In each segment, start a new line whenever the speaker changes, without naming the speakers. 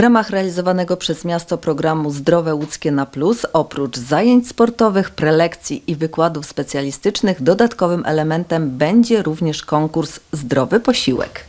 ramach realizowanego przez miasto programu Zdrowe Łódzkie na Plus, oprócz zajęć sportowych, prelekcji i wykładów specjalistycznych, dodatkowym elementem będzie również konkurs Zdrowy Posiłek.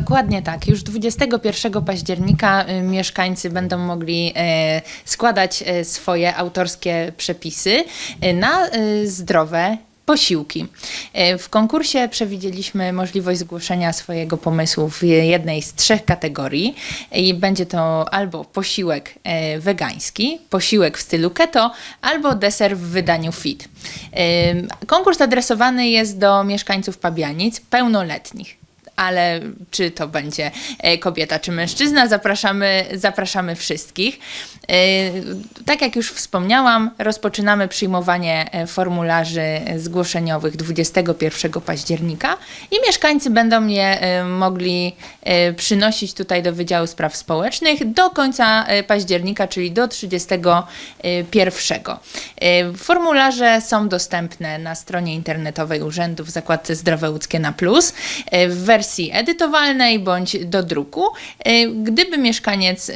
Dokładnie tak. Już 21 października y, mieszkańcy będą mogli e, składać e, swoje autorskie przepisy e, na zdrowe posiłki. E, W konkursie przewidzieliśmy możliwość zgłoszenia swojego pomysłu w jednej z trzech kategorii i będzie to albo posiłek e, wegański, posiłek w stylu keto, albo deser w wydaniu fit. E, Konkurs adresowany jest do mieszkańców Pabianic pełnoletnich ale czy to będzie e, kobieta, czy mężczyzna, zapraszamy, zapraszamy wszystkich. E, Tak jak już wspomniałam, rozpoczynamy przyjmowanie e, formularzy zgłoszeniowych 21 października i mieszkańcy będą je mogli przynosić tutaj do Wydziału Spraw Społecznych do końca października, czyli do 31. E, Formularze są dostępne na stronie internetowej urzędu w zakładce Zdrowe Łódzkie na Plus e, w wersji edytowalnej bądź do druku. E, Gdyby mieszkaniec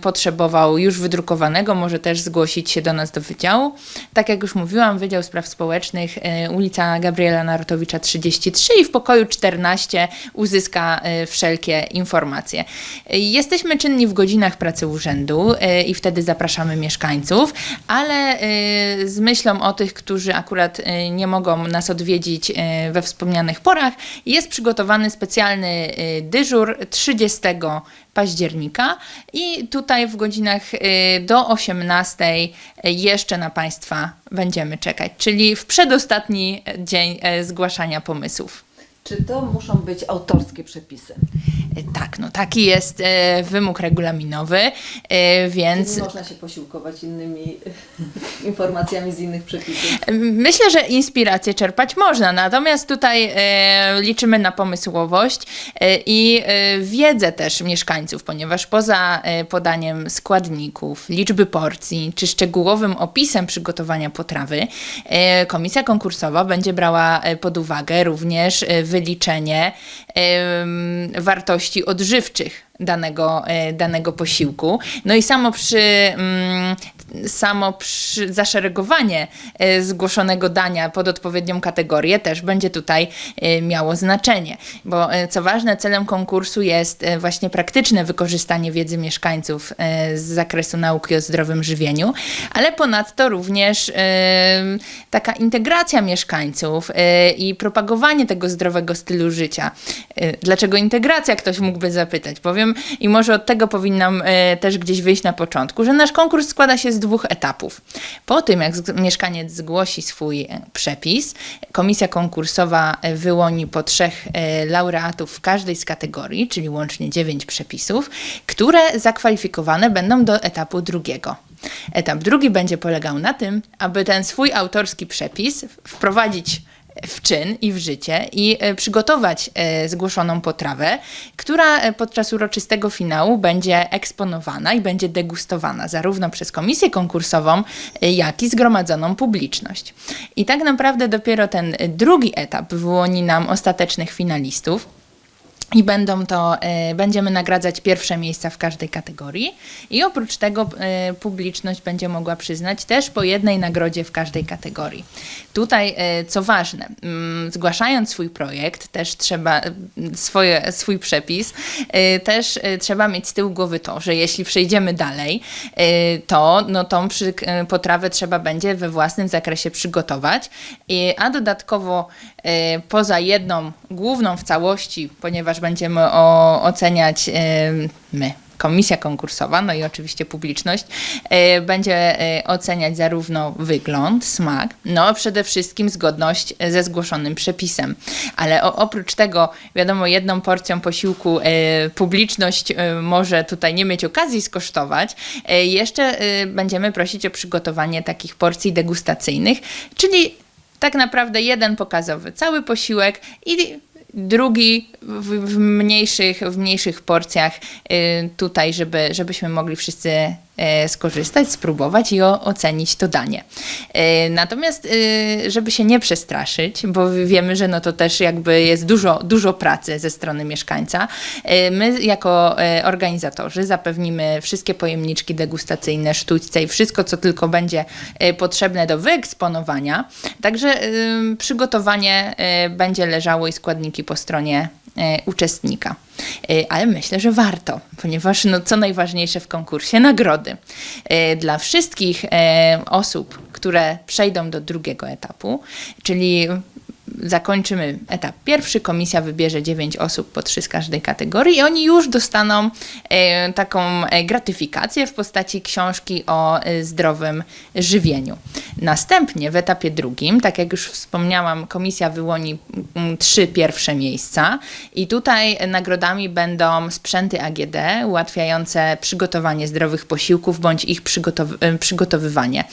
potrzebował już wydrukowanego, może też zgłosić się do nas do wydziału. Tak jak już mówiłam, Wydział Spraw Społecznych, ulica Gabriela Narutowicza 33 i w pokoju 14 uzyska wszelkie informacje. Jesteśmy czynni w godzinach pracy urzędu i wtedy zapraszamy mieszkańców, ale z myślą o tych, którzy akurat e, nie mogą nas odwiedzić e, we wspomnianych porach, jest przygotowany specjalny dyżur 30 października i tutaj w godzinach do 18 jeszcze na Państwa będziemy czekać, czyli w przedostatni dzień zgłaszania pomysłów.
Czy to muszą być autorskie przepisy?
E, Tak, no taki jest e, wymóg regulaminowy, e, więc
Nie można się posiłkować innymi informacjami z innych przepisów.
Myślę, że inspirację czerpać można, natomiast tutaj e, liczymy na pomysłowość e, i e, wiedzę też mieszkańców, ponieważ poza e, podaniem składników, liczby porcji czy szczegółowym opisem przygotowania potrawy, e, komisja konkursowa będzie brała e, pod uwagę również e, wyliczenie wartości odżywczych danego, e, danego posiłku. No i samo przy, mm, samo przy zaszeregowanie e, zgłoszonego dania pod odpowiednią kategorię też będzie tutaj e, miało znaczenie. Bo co ważne, celem konkursu jest właśnie praktyczne wykorzystanie wiedzy mieszkańców z zakresu nauki o zdrowym żywieniu, ale ponadto również taka integracja mieszkańców i propagowanie tego zdrowego stylu życia. Dlaczego integracja, ktoś mógłby zapytać. Powiem i może od tego powinnam e, też gdzieś wyjść na początku, że nasz konkurs składa się z dwóch etapów. Po tym, jak mieszkaniec zgłosi swój e, przepis, komisja konkursowa e, wyłoni po trzech laureatów w każdej z kategorii, czyli łącznie dziewięć przepisów, które zakwalifikowane będą do etapu drugiego. Etap drugi będzie polegał na tym, aby ten swój autorski przepis wprowadzić w czyn i w życie i e, przygotować e, zgłoszoną potrawę, która e, podczas uroczystego finału będzie eksponowana i będzie degustowana zarówno przez komisję konkursową, jak i zgromadzoną publiczność. I tak naprawdę dopiero ten drugi etap wyłoni nam ostatecznych finalistów. I będą to, e, będziemy nagradzać pierwsze miejsca w każdej kategorii. I oprócz tego e, publiczność będzie mogła przyznać też po jednej nagrodzie w każdej kategorii. Tutaj, e, co ważne, mm, zgłaszając swój projekt, też trzeba e, swoje, swój przepis, też trzeba mieć z tyłu głowy to, że jeśli przejdziemy dalej, to no, tą przy, potrawę trzeba będzie we własnym zakresie przygotować, a dodatkowo poza jedną główną w całości, ponieważ będziemy o, oceniać e, my, komisja konkursowa, no i oczywiście publiczność, e, będzie e, oceniać zarówno wygląd, smak, no przede wszystkim zgodność ze zgłoszonym przepisem. Ale oprócz tego, wiadomo, jedną porcją posiłku publiczność może tutaj nie mieć okazji skosztować. Jeszcze będziemy prosić o przygotowanie takich porcji degustacyjnych, czyli tak naprawdę jeden pokazowy, cały posiłek i drugi w, w, mniejszych, w mniejszych porcjach y, tutaj, żeby, żebyśmy mogli wszyscy skorzystać, spróbować i ocenić to danie. E, Natomiast, e, żeby się nie przestraszyć, bo wiemy, że no to też jakby jest dużo, dużo pracy ze strony mieszkańca, e, my jako e, organizatorzy zapewnimy wszystkie pojemniczki degustacyjne, sztućce i wszystko, co tylko będzie e, potrzebne do wyeksponowania. Także e, przygotowanie e, będzie leżało i składniki po stronie e, uczestnika. E, Ale myślę, że warto, ponieważ no, co najważniejsze w konkursie nagrody. E, Dla wszystkich e, osób, które przejdą do drugiego etapu, czyli zakończymy etap pierwszy, komisja wybierze 9 osób po 3 z każdej kategorii i oni już dostaną e, taką e, gratyfikację w postaci książki o e, zdrowym żywieniu. Następnie w etapie drugim, tak jak już wspomniałam, komisja wyłoni mm, trzy pierwsze miejsca i tutaj nagrodami będą sprzęty AGD ułatwiające przygotowanie zdrowych posiłków bądź ich przygotow- przygotowywanie.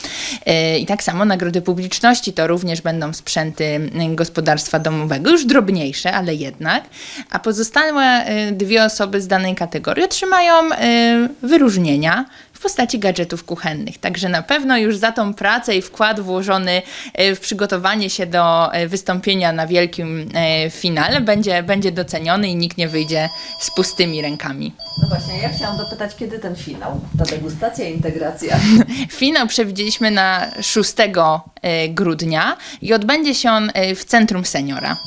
I tak samo nagrody publiczności to również będą sprzęty mm, gospodarstwa domowego, już drobniejsze, ale jednak, a pozostałe e, dwie osoby z danej kategorii otrzymają e, wyróżnienia w postaci gadżetów kuchennych. Także na pewno już za tą pracę i wkład włożony e, w przygotowanie się do e, wystąpienia na wielkim e, finale będzie, będzie doceniony i nikt nie wyjdzie z pustymi rękami.
No właśnie, ja chciałam dopytać, kiedy ten finał? Ta degustacja i integracja.
Finał przewidzieliśmy na 6 e, grudnia i odbędzie się on w Centrum Seniora.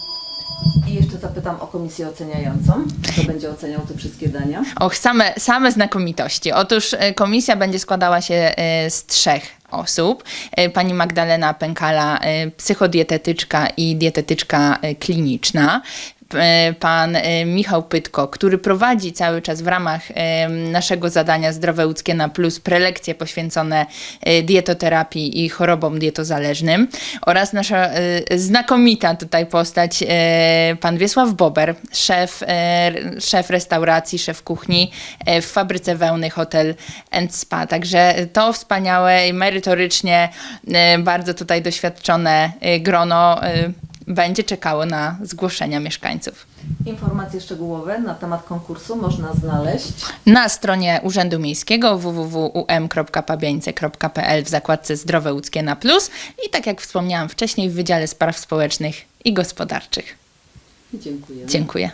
Zapytam o komisję oceniającą. Kto będzie oceniał te wszystkie dania?
Och, same, same znakomitości. Otóż e, komisja będzie składała się e, z trzech osób. E, Pani Magdalena Pękala, psychodietetyczka i dietetyczka kliniczna. P- Pan e, Michał Pytko, który prowadzi cały czas w ramach e, naszego zadania Zdrowe Łódzkie na Plus prelekcje poświęcone e, dietoterapii i chorobom dietozależnym oraz nasza e, znakomita tutaj postać, e, pan Wiesław Bober, szef, e, szef restauracji, szef kuchni e, w fabryce wełny Hotel and Spa. Także to wspaniałe i merytorycznie e, bardzo tutaj doświadczone e, grono e, będzie czekało na zgłoszenia mieszkańców.
Informacje szczegółowe na temat konkursu można znaleźć.
Na stronie Urzędu Miejskiego www.um.pabieńce.pl w zakładce Zdrowe Łódzkie na Plus i tak jak wspomniałam wcześniej w Wydziale Spraw Społecznych i Gospodarczych.
Dziękuję.
Dziękuję.